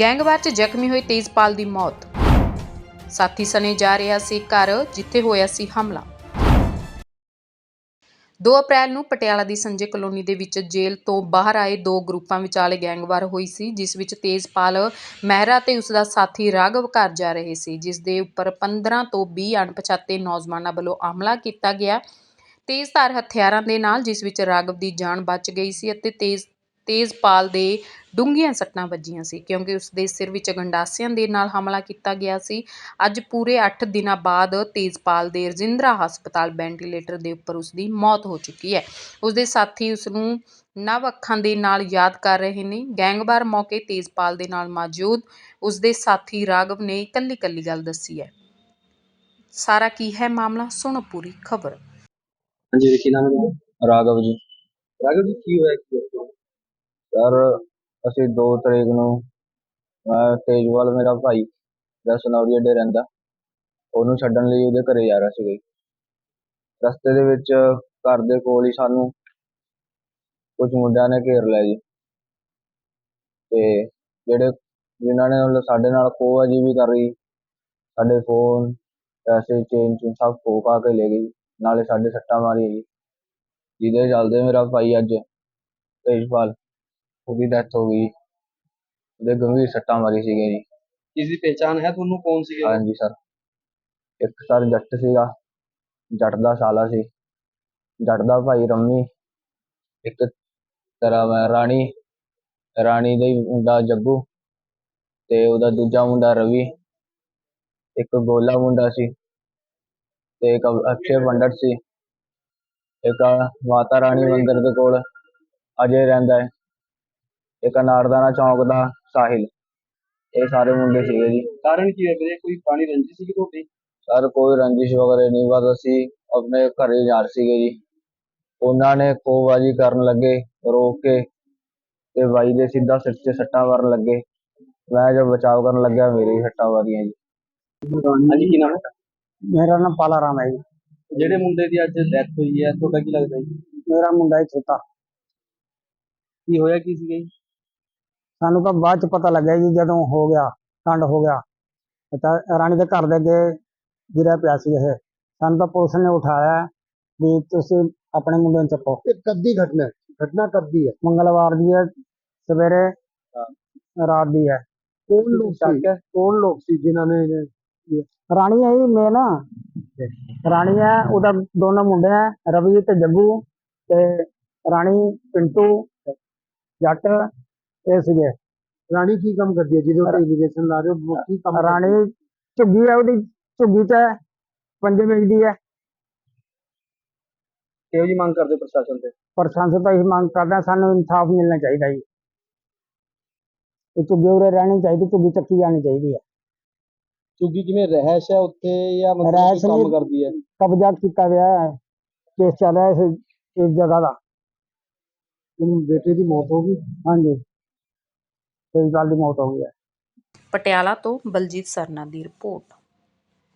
Gang war 'ਚ ਜ਼ਖਮੀ ਹੋਏ ਤੇਜਪਾਲ ਦੀ ਮੌਤ। ਸਾਥੀ ਸਣੇ ਜਾ ਰਿਹਾ ਸੀ ਘਰ, ਜਿੱਥੇ ਹੋਇਆ ਸੀ ਹਮਲਾ। 2 ਅਪ੍ਰੈਲ ਨੂੰ ਪਟਿਆਲਾ ਦੀ ਸੰਜੇ ਕਲੋਨੀ ਦੇ ਵਿੱਚ ਜੇਲ੍ਹ ਤੋਂ ਬਾਹਰ ਆਏ ਦੋ ਗਰੁੱਪਾਂ ਵਿਚਾਲੇ ਗੈਂਗਵਾਰ ਹੋਈ ਸੀ, ਜਿਸ ਵਿੱਚ ਤੇਜਪਾਲ ਮਹਿਰਾ ਤੇ ਉਸ ਦਾ ਸਾਥੀ ਰਾਘਵ ਘਰ ਜਾ ਰਹੇ ਸੀ, ਜਿਸ ਦੇ ਉੱਪਰ 15 ਤੋਂ 20 ਅਣਪਛਾਤੇ ਨੌਜਵਾਨਾਂ ਵੱਲੋਂ ਹਮਲਾ ਕੀਤਾ ਗਿਆ। ਤੇਜ਼ਧਾਰ ਹਥਿਆਰਾਂ ਦੇ ਨਾਲ, ਜਿਸ ਵਿੱਚ ਰਾਘਵ ਦੀ ਜਾਨ ਬਚ ਗਈ ਸੀ ਅਤੇ ਤੇਜ਼ ਤੇਜ਼ਪਾਲ ਦੇ ਡੂੰਘੀਆਂ ਸੱਟਾਂ ਵੱਜੀਆਂ ਸੀ ਕਿਉਂਕਿ ਉਸ ਦੇ ਸਿਰ ਵਿੱਚ ਗੰਡਾਸਿਆਂ ਦੇ ਨਾਲ ਹਮਲਾ ਕੀਤਾ ਗਿਆ ਸੀ। ਅੱਜ ਪੂਰੇ 8 ਦਿਨਾਂ ਬਾਅਦ ਤੇਜਪਾਲ ਦੇ ਰਜਿੰਦਰਾ ਹਸਪਤਾਲ ਵੈਂਟੀਲੇਟਰ ਦੇ ਉੱਪਰ ਉਸ ਦੀ ਮੌਤ ਹੋ ਚੁੱਕੀ ਹੈ। ਉਸ ਦੇ ਸਾਥੀ ਉਸ ਨੂੰ ਨਵ ਅੱਖਾਂ ਦੇ ਨਾਲ ਯਾਦ ਕਰ ਰਹੇ ਨੇ। ਗੈਂਗਵਾਰ ਮੌਕੇ ਤੇਜਪਾਲ ਦੇ ਨਾਲ ਮੌਜੂਦ ਉਸ ਦੇ ਸਾਥੀ ਰਾਘਵ ਨੇ ਇਕੱਲੀ ਇਕੱਲੀ ਗੱਲ ਦੱਸੀ ਹੈ। ਸਾਰਾ ਕੀ ਹੈ ਮਾਮਲਾ? ਸੁਣੋ ਪੂਰੀ ਖਬਰ। ਹਾਂਜੀ ਕੀ ਨਾਮ ਹੈ? ਰਾਘਵ ਜੀ। ਰਾਘਵ ਜੀ ਕੀ ਹੋਇਆ ਕੀ ਹੋਇਆ? ਸਰ, ਅਸੀਂ 2 ਤਰੀਕ ਨੂੰ ਮੈਂ ਤੇਜਵਾਲ ਮੇਰਾ ਭਾਈ ਜਿਹੜਾ ਸਨੌਰੀ ਅੱਡੇ ਰਹਿੰਦਾ। ਉਹਨੂੰ ਛੱਡਣ ਲਈ ਉਹਦੇ ਘਰੇ ਜਾ ਰਿਹਾ ਸੀਗਾ ਜੀ ਰਸਤੇ ਦੇ ਵਿੱਚ ਘਰ ਦੇ ਕੋਲ ਹੀ ਸਾਨੂੰ ਕੁਝ ਮੁੰਡਿਆਂ ਨੇ ਘੇਰ ਲਿਆ ਜੀ। ਤੇ ਜਿਹੜੇ, ਜਿਨ੍ਹਾਂ ਨੇ ਮਤਲਬ ਸਾਡੇ ਨਾਲ ਖੋਹਬਾਜ਼ੀ ਵੀ ਕਰ ਰਹੀ, ਸਾਡੇ ਫੋਨ, ਪੈਸੇ, ਚੇਨ ਚੂਨ ਸਭ ਖੋਹ ਖਾ ਕੇ ਲੈ ਗਈ, ਨਾਲੇ ਸਾਡੇ ਸੱਟਾਂ ਮਾਰੀਆਂ ਜੀ। ਜਿਹਦੇ ਚੱਲਦੇ ਮੇਰਾ ਭਾਈ ਅੱਜ, ਤੇਜਪਾਲ। ਉਹਦੀ ਡੈਥ ਹੋ ਗਈ। ਉਹਦੇ ਗੰਭੀਰ ਸੱਟਾਂ ਮਾਰੀ ਸੀਗੀਆਂ ਜੀ। ਇਸ ਦੀ ਪਹਿਚਾਣ ਹੈ ਤੁਹਾਨੂੰ ਕੌਣ ਸੀਗੇ? ਹਾਂਜੀ ਸਰ ਇੱਕ ਸਰ ਜੱਟ ਸੀਗਾ। ਜੱਟ ਦਾ ਸਾਲਾ ਸੀ। ਜੱਟ ਦਾ ਭਾਈ ਰੰਮੀ। ਇੱਕ ਤਰ੍ਹਾਂ ਰਾਣੀ। ਰਾਣੀ ਦਾ ਹੀ ਮੁੰਡਾ ਜੱਗੂ। ਤੇ ਉਹਦਾ ਦੂਜਾ ਮੁੰਡਾ ਰਵੀ। ਇੱਕ ਗੋਲਾ ਮੁੰਡਾ ਸੀ। ਤੇ ਇੱਕ ਅਕਸ਼ੇ ਪੰਡਤ ਸੀ। ਇੱਕ ਮਾਤਾ ਰਾਣੀ ਮੰਦਿਰ ਦੇ ਕੋਲ। ਅਜੇ ਰਹਿੰਦਾ ਹੈ। ਇੱਕ ਨਾਰਦਾਨਾ ਚੌਂਕ ਦਾ ਸਾਹਿਲ। ਇਹ ਸਾਰੇ ਮੁੰਡੇ ਸੀਗੇ ਜੀ। ਕਾਰਨ ਕੀ ਹੈ ਵੀਰੇ? ਕੋਈ ਪੁਰਾਣੀ ਰੰਜਿਸ਼ ਸੀਗੀ ਤੁਹਾਡੀ? ਸਰ ਕੋਈ ਰੰਜਿਸ਼ ਵਗੈਰਾ ਨਹੀਂ ਬਸ ਅਸੀਂ ਆਪਣੇ ਘਰੇ ਜਾ ਰਹੇ ਸੀਗੇ ਜੀ। ਉਹਨਾਂ ਨੇ ਖੋਹਬਾਜ਼ੀ ਕਰਨ ਲੱਗੇ ਰੋਕ ਕੇ ਤੇ ਬਾਈ ਦੇ ਸਿੱਧਾ ਸਿਰ 'ਚ ਸੱਟਾਂ ਮਾਰਨ ਲੱਗੇ। ਮੈਂ ਜਦ ਬਚਾਅ ਕਰਨ ਲੱਗਿਆ ਮੇਰੇ ਹੀ ਸੱਟਾਂ ਵਾਰੀਆਂ ਜੀ। ਹਾਂਜੀ ਕੀ ਨਾਮ ਹੈ? ਮੇਰਾ ਨਾਮ ਪਾਲਾ ਰਾਮ ਹੈ ਜੀ। ਜਿਹੜੇ ਮੁੰਡੇ ਦੀ ਅੱਜ ਡੈਥ ਹੋਈ ਹੈ ਤੁਹਾਡਾ ਕੀ ਲੱਗਦਾ ਜੀ? ਮੇਰਾ ਮੁੰਡਾ ਹੀ ਛੋਟਾ ਕੀ ਹੋਇਆ ਕੀ ਸੀਗਾ ਜੀ? ਸਾਨੂੰ ਤਾਂ ਬਾਅਦ ਚ ਪਤਾ ਲੱਗਿਆ ਜੀ ਜਦੋਂ ਹੋ ਗਿਆ ਕਾਂਡ ਹੋ ਗਿਆ। ਤਾਂ ਰਾਣੀ ਦੇ ਘਰ ਦੇ ਅੱਗੇ ਗਿਰਿਆ ਪਿਆ ਸੀ ਇਹ। ਸਾਨੂੰ ਤਾਂ ਪੁਲਿਸ ਨੇ ਉਠਾਇਆ ਵੀ ਤੁਸੀਂ ਆਪਣੇ ਮੁੰਡੇ ਨੂੰ ਚੱਕੋ। ਇਹ ਕਦ ਘਟਨਾ ਹੈ? ਘਟਨਾ ਕਦ ਦੀ ਹੈ? ਮੰਗਲਵਾਰ ਦੀ ਹੈ ਸਵੇਰੇ ਰਾਤ ਦੀ ਹੈ। ਕੌਣ ਲੋਕ ਸੀ? ਕੌਣ ਲੋਕ ਸੀ ਜਿਨ੍ਹਾਂ ਨੇ ਇਹ- ਰਾਣੀ ਹੈ ਜੀ ਮੈਂ ਨਾ ਰਾਣੀ ਹੈ ਉਹਦਾ ਦੋਨੋਂ ਮੁੰਡੇ ਹੈ ਰਵੀ ਤੇ ਜੱਗੂ ਤੇ ਰਾਣੀ ਪਿੰਟੂ ਜੱਟ। ਇਹ ਸੀਗੇ। ਰਾਣੀ ਕੀ ਕੰਮ ਕਰਦੀ ਹੈ? ਜਿਹਦੇ ਉੱਤੇ ਇਲੀਗੇਸ਼ਨ ਲਾ ਰਹੇ ਹੋ ਕੀ ਕੰਮ ਰਾਣੀ ਝੁੱਗੀ ਹੈ ਉਹਦੀ ਝੁੱਗੀ ਚ ਪੰਜੇ ਵੇਚਦੀ ਹੈ। ਕਿਹੋ ਜੀ ਮੰਗ ਕਰਦੇ ਪ੍ਰਸ਼ਾਸਨ ਤੇ? ਪ੍ਰਸ਼ਾਸਨ ਤੋਂ ਇਹ ਮੰਗ ਕਰਦੇ ਸਾਨੂੰ ਇਨਸਾਫ ਮਿਲਣਾ ਚਾਹੀਦਾ ਜੀ। ਇਹ ਝੁੱਗੀ ਉਰੇ ਰਹਿਣੀ ਚਾਹੀਦੀ ਝੁੱਗੀ ਚੱਕੀ ਜਾਣੀ ਚਾਹੀਦੀ ਹੈ। ਚੁੱਗੀ ਕਿਵੇਂ ਰਹਿਸ਼ ਹੈ ਉੱਥੇ ਜਾਂ ਮਤਲਬ ਕੋਈ ਕੰਮ ਕਰਦੀ ਹੈ? ਕਬਜ਼ਾ ਕੀਤਾ ਗਿਆ ਹੈ ਕੇਸ ਚੱਲ ਰਿਹਾ ਇਸ ਇਸ ਜਗ੍ਹਾ ਦਾ। ਉਹਨੂੰ ਬੇਟੇ ਦੀ ਮੌਤ ਹੋ ਗਈ। ਹਾਂਜੀ। ਕੋਈ ਦੀ ਮੌਤ ਹੋ ਗਈ ਹੈ। ਪਟਿਆਲਾ ਤੋਂ ਬਲਜੀਤ ਸਰਨਾ ਦੀ ਰਿਪੋਰਟ।